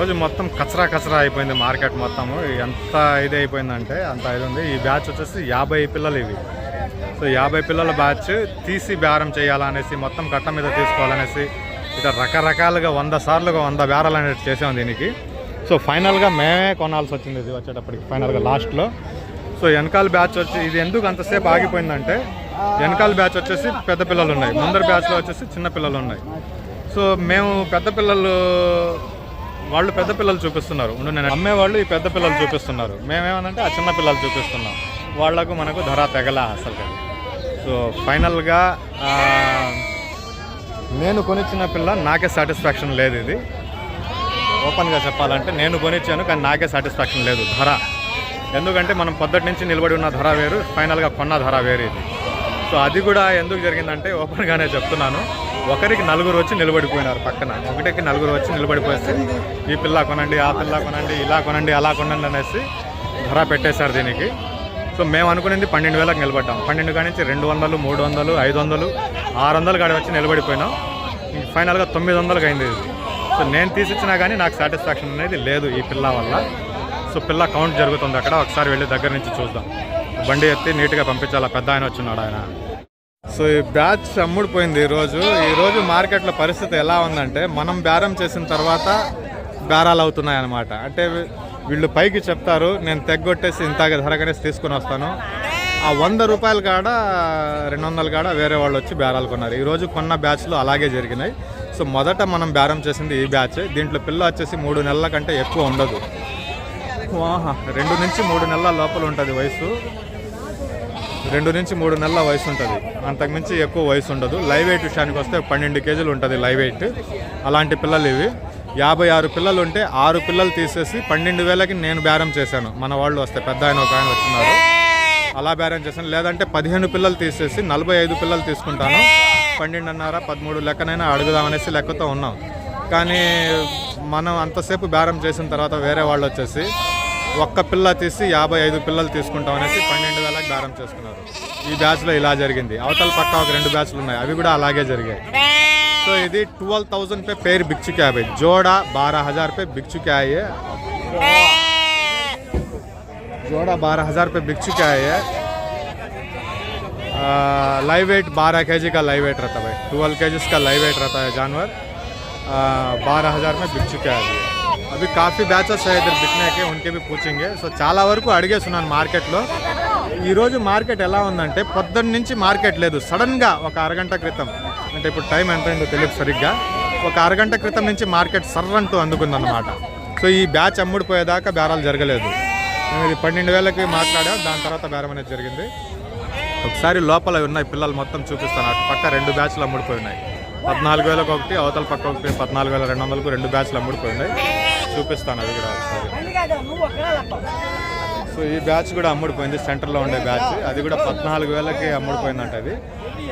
ఈరోజు మొత్తం కచరా కచరా అయిపోయింది మార్కెట్ మొత్తము. ఎంత ఇది అయిపోయిందంటే అంత ఇది ఉంది. ఈ బ్యాచ్ వచ్చేసి యాభై పిల్లలు ఇవి. సో యాభై పిల్లల బ్యాచ్ తీసి బేరం చేయాలనేసి మొత్తం కట్ట మీద తీసుకోవాలనేసి ఇట్లా రకరకాలుగా వంద సార్లుగా వంద బేరాలు అనేది చేసాం దీనికి. సో ఫైనల్గా మేమే కొనాల్సి వచ్చింది ఇది వచ్చేటప్పటికి ఫైనల్గా లాస్ట్లో. సో వెనకాల బ్యాచ్ వచ్చి ఇది ఎందుకు అంతసేపు ఆగిపోయిందంటే వెనకాల బ్యాచ్ వచ్చేసి పెద్ద పిల్లలు ఉన్నాయి. ముందర బ్యాచ్లో వచ్చేసి చిన్న పిల్లలు ఉన్నాయి. సో మేము పెద్ద పిల్లలు వాళ్ళు పెద్ద పిల్లలు చూపిస్తున్నారు. ఉండు నేను అమ్మేవాళ్ళు ఈ పెద్ద పిల్లలు చూపిస్తున్నారు. మేమేమనంటే ఆ చిన్న పిల్లలు చూపిస్తున్నాం. వాళ్ళకు మనకు ధర తెగల అసలు సో ఫైనల్గా నేను కొనిచ్చిన పిల్ల నాకే సాటిస్ఫాక్షన్ లేదు ఇది. ఓపెన్గా చెప్పాలంటే నేను కొనిచ్చాను కానీ నాకే సాటిస్ఫాక్షన్ లేదు. ధర. ఎందుకంటే మనం పొద్దటి నుంచి నిలబడి ఉన్న ధర వేరు ఫైనల్గా కొన్న ధర వేరు ఇది. సో అది కూడా ఎందుకు జరిగిందంటే ఓపెన్గానే చెప్తున్నాను. ఒకరికి నలుగురు వచ్చి నిలబడిపోయినారు పక్కన. ఒకటికి నలుగురు వచ్చి నిలబడిపోయేసి ఈ పిల్ల కొనండి ఆ పిల్ల కొనండి ఇలా కొనండి అలా కొనండి అనేసి ధర పెట్టేశారు దీనికి. సో మేము అనుకునేది పన్నెండు వేలకు నిలబడ్డాం. పన్నెండు కాడి నుంచి రెండు వందలు మూడు వందలు ఐదు వందలు ఆరు వందలు కాడి వచ్చి నిలబడిపోయినాం. ఇంక ఫైనల్గా తొమ్మిది వందలకు అయింది ఇది. సో నేను తీసిచ్చినా కానీ నాకు సాటిస్ఫాక్షన్ అనేది లేదు ఈ పిల్ల వల్ల. సో పిల్ల కౌంట్ జరుగుతుంది అక్కడ. ఒకసారి వెళ్ళి దగ్గర నుంచి చూద్దాం. బండి ఎత్తి నీట్గా పంపించాలి? పెద్ద ఆయన వచ్చిన్నాడు ఆయన. సో ఈ బ్యాచ్ అమ్ముడిపోయింది ఈరోజు ఈరోజు మార్కెట్లో పరిస్థితి ఎలా ఉందంటే మనం బేరం చేసిన తర్వాత బేరాలు అవుతున్నాయి అన్నమాట అంటే వీళ్ళు పైకి చెప్తారు నేను తెగ్గొట్టేసి ఇంతగా ధర కనేసి తీసుకుని వస్తాను. ఆ వంద రూపాయలు కాడ రెండు వందలు కాడ వేరే వాళ్ళు వచ్చి బేరాలు కొన్నారు. ఈరోజు కొన్న బ్యాచ్లు అలాగే జరిగినాయి. సో మొదట మనం బేరం చేసింది ఈ బ్యాచ్. దీంట్లో పిల్ల వచ్చేసి మూడు నెలల కంటే ఎక్కువ ఉండదు. రెండు నుంచి మూడు నెలల లోపల ఉంటుంది వయసు. రెండు నుంచి మూడు నెలల వయసు ఉంటుంది. అంతకుమించి ఎక్కువ వయసు ఉండదు. లైవ్ వెయిట్ విషయానికి వస్తే పన్నెండు కేజీలు ఉంటుంది లైవ్ వెయిట్ అలాంటి పిల్లలు ఇవి. యాభై ఆరు పిల్లలు ఉంటే ఆరు పిల్లలు తీసేసి పన్నెండు వేలకి నేను బేరం చేశాను. మన వాళ్ళు వస్తే పెద్ద ఆయన ఒక ఆయన వచ్చినారు. అలా బేరం చేశాను. లేదంటే పదిహేను పిల్లలు తీసేసి నలభై ఐదు పిల్లలు తీసుకుంటాను. పన్నెండున్నర పదమూడు లెక్కనైనా అడుగుదామనేసి లెక్కతో ఉన్నాం. కానీ మనం అంతసేపు బేరం చేసిన తర్వాత వేరే వాళ్ళు వచ్చేసి ఒక్క పిల్ల తీసి యాభై ఐదు పిల్లలు తీసుకుంటాం అనేసి పన్నెండు వేలకు దారం చేసుకున్నారు. ఈ బ్యాచ్లో ఇలా జరిగింది. అవతల పక్క ఒక రెండు బ్యాచ్లు ఉన్నాయి. అవి కూడా అలాగే జరిగాయి. సో ఇది ట్వెల్వ్ థౌజండ్ పే పేరు బిచ్చు క్యాబ్ జోడ బారా హజార్ పే బిచ్చు క్యాయ్ జోడ బారా హజార్ పే बिक चुका లైవ్ వెయిట్ బారా కేజీ కా live weight live weight twelve KGs కా లైవ్ వెయిట్ जी జానవర్. బారా హజార్ పే है जानवर अभी अभी काफ़ी बैचेस है इधर बिकने के उनके भी पूछेंगे సో చాలా వరకు అడిగేస్తున్నాను మార్కెట్లో ఈరోజు మార్కెట్ ఎలా ఉందంటే పొద్దున్న నుంచి మార్కెట్ లేదు సడన్గా ఒక అరగంట క్రితం అంటే ఇప్పుడు టైం ఎంత అయిందో తెలియదు సరిగ్గా ఒక అరగంట క్రితం నుంచి మార్కెట్ సర్రంటూ అందుకుందన్నమాట సో ఈ బ్యాచ్ అమ్ముడిపోయేదాకా బేరాలు జరగలేదు మేము ఇది పన్నెండు వేలకి మాట్లాడా దాని తర్వాత బేరం అనేది జరిగింది ఒకసారి లోపల ఉన్నాయి పిల్లలు మొత్తం చూపిస్తాను అటు పక్క రెండు బ్యాచ్లు అమ్ముడిపోయి ఉన్నాయి పద్నాలుగు వేలకు ఒకటి అవతల పక్క ఒకటి పద్నాలుగు వేల రెండు వందలకు రెండు బ్యాచ్లు అమ్ముడిపోయి ఉన్నాయి చూపిస్తాను అది కూడా ఒకసారి సో ఈ బ్యాచ్ కూడా అమ్ముడిపోయింది సెంటర్లో ఉండే బ్యాచ్ అది కూడా పద్నాలుగు వేలకి అమ్ముడిపోయిందంట అది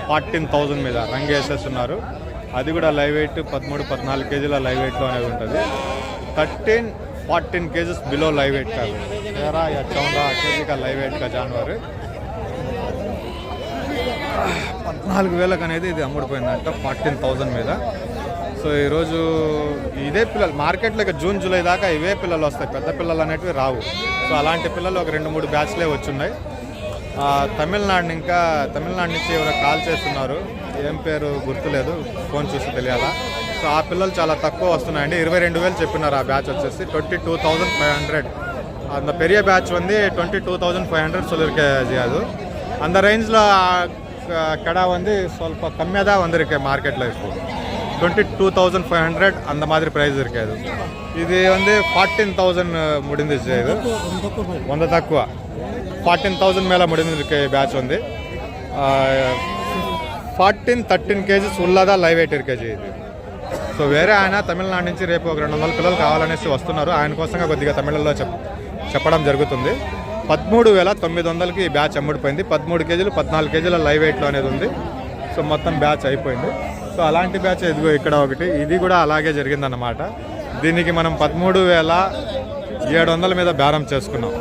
ఫార్టీన్ థౌజండ్ మీద రంగు వేసేస్తున్నారు అది కూడా లైవ్ వెయిట్ పదమూడు పద్నాలుగు కేజీల లైవ్ వెయిట్లో అనేది ఉంటుంది thirteen fourteen kgs below live weight కాదు तेरह या चौदह के जी का लाइव वेट का जानवर పద్నాలుగు వేలకు అనేది ఇది అమ్ముడిపోయిందంట ఫార్టీన్ థౌజండ్ మీద సో ఈరోజు ఇదే పిల్లలు మార్కెట్లో ఇక జూన్ జూలై దాకా ఇవే పిల్లలు వస్తాయి పెద్ద పిల్లలు అనేటివి రావు సో అలాంటి పిల్లలు ఒక రెండు మూడు బ్యాచ్లే వచ్చున్నాయి ఆ, తమిళనాడు ఇంకా తమిళనాడు నుంచి ఎవరో కాల్ చేస్తున్నారు ఏం పేరు గుర్తులేదు ఫోన్ చూసి తెలియాలా సో ఆ పిల్లలు చాలా తక్కువ వస్తున్నాయండి ఇరవై రెండు వేలు చెప్పినారు ఆ బ్యాచ్ వచ్చేసి twenty two thousand five hundred அந்த பெரிய பேட்ச் வந்து twenty two thousand five hundred சொல்லியிருக்கேன் அது அந்த ரேஞ்சில் கடை வந்து ಸ್ವಲ್ಪ கம்மியாக தான் வந்திருக்கு மார்க்கெட்டில் இப்போ Twenty two thousand five hundred అంత మాదిరి ప్రైస్ இருக்காது ఇది వంది ఫార్టీన్ థౌసండ్ ముడింది ఇచ్చేది. వంద తక్కువ ఫార్టీన్ థౌసండ్ మేళ ముడింది బ్యాచ్ ఉంది. ఫార్టీన్ థర్టీన్ కేజీస్ ఉల్లదా లైవ్ ఎయిట్ కేజీ ఇది. సో వేరే ఆయన తమిళనాడు నుంచి రేపు ఒక రెండు వందల పిల్లలు కావాలనేసి వస్తున్నారు. ఆయన కోసంగా కొద్దిగా తమిళలో చెప్ చెప్పడం జరుగుతుంది. పదమూడు వేల తొమ్మిది వందలకి ఈ బ్యాచ్ అమ్ముడిపోయింది. పదమూడు కేజీలు పద్నాలుగు కేజీల లైవ్ వెయిట్లో అనేది ఉంది. సో మొత్తం బ్యాచ్ అయిపోయింది. సో అలాంటి బ్యాచ్ ఇదిగో ఇక్కడ ఒకటి. ఇది కూడా అలాగే జరిగిందన్నమాట. దీనికి మనం పదమూడు వేల ఏడు వందల మీద బేరం చేసుకున్నాం.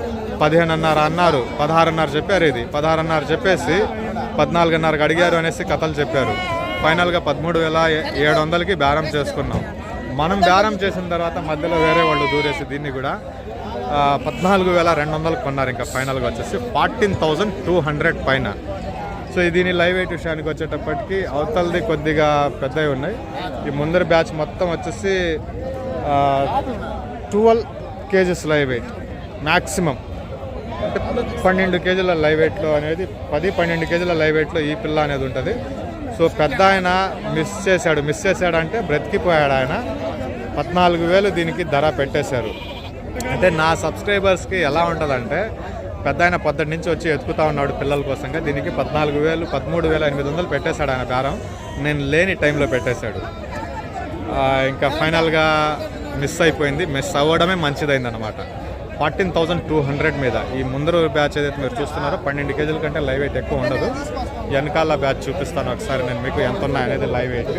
పదిహేనున్నర అన్నారు పదహారున్నర చెప్పారు ఇది. పదహారున్నర చెప్పేసి పద్నాలుగున్నరకు అడిగారు అనేసి కథలు చెప్పారు. ఫైనల్గా పదమూడు వేల ఏడు వందలకి బేరం చేసుకున్నాం. మనం బేరం చేసిన తర్వాత మధ్యలో వేరే వాళ్ళు దూరేసి దీన్ని కూడా పద్నాలుగు వేల రెండు వందలు కొన్నారు. ఇంకా ఫైనల్గా వచ్చేసి ఫార్టీన్ థౌజండ్ టూ హండ్రెడ్ పైన. సో దీని లైవ్ ఎయిట్ విషయానికి వచ్చేటప్పటికి అవతలది కొద్దిగా పెద్దవి ఉన్నాయి. ఈ ముందర బ్యాచ్ మొత్తం వచ్చేసి twelve KGs live weight maximum అంటే పన్నెండు కేజీల లైవ్ వెయిట్లో అనేది పది పన్నెండు కేజీల లైవ్ వెయిట్లో ఈ పిల్ల అనేది ఉంటుంది. సో పెద్ద ఆయన మిస్ చేశాడు. మిస్ చేశాడు అంటే బ్రతికిపోయాడు ఆయన. పద్నాలుగు వేలు దీనికి ధర పెట్టేశారు. అంటే నా సబ్స్క్రైబర్స్కి ఎలా ఉంటుందంటే పెద్ద ఆయన పొద్దుటి నుంచి వచ్చి ఎత్తుకుతా ఉన్నాడు పిల్లల కోసంగా. దీనికి పద్నాలుగు వేలు పదమూడు వేల ఎనిమిది వందలు పెట్టేశాడు ఆయన దారం నేను లేని టైంలో పెట్టేశాడు. ఇంకా ఫైనల్గా మిస్ అయిపోయింది. మిస్ అవ్వడమే మంచిదైంది అనమాట ఫార్టీన్ థౌజండ్ టూ హండ్రెడ్ మీద. ఈ ముందర బ్యాచ్ ఏదైతే మీరు చూస్తున్నారో పన్నెండు కేజీల కంటే లైవ్ వెయిట్ ఎక్కువ ఉండదు. వెనకాల బ్యాచ్ చూపిస్తాను ఒకసారి. నేను మీకు ఎంత ఉన్నాయనేది లైవ్ వెయిట్